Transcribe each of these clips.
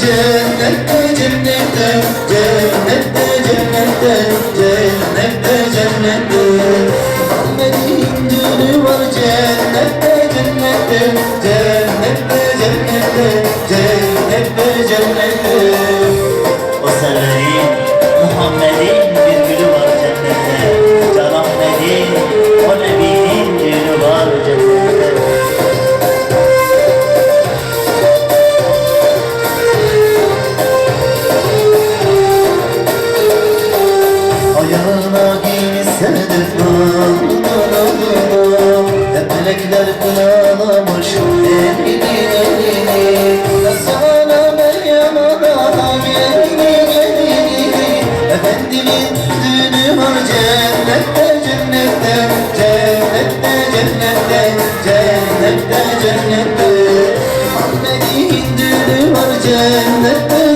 cennette cennette Cennette cennette cennette cennette Muhammed'in düğünü var cennette cennette Cennette cennette cennette cennette O severin Hep melekler kınalamış elini elini Ya sana Meryem anam düğünü var cennette cennette Cennette cennette cennette cennette Muhammed'in düğünü var cennette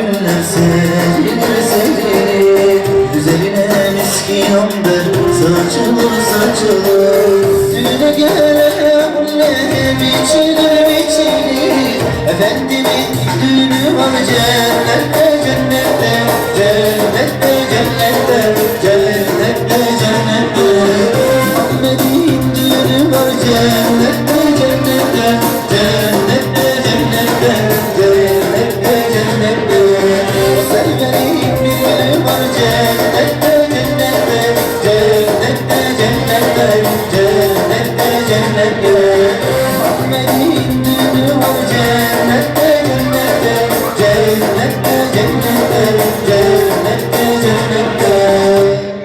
yoluna güller serilir serilir Güzeline miskin amber saçılır saçılır. Düğüne gelen hulle biçilir biçilir Efendimin düğünü var cennette cennette Cennette cennette cennette cennette. Muhammed'in düğünü var cennette cennette Cennette cennette cennette cennette Muhammed'in düğünü var cennette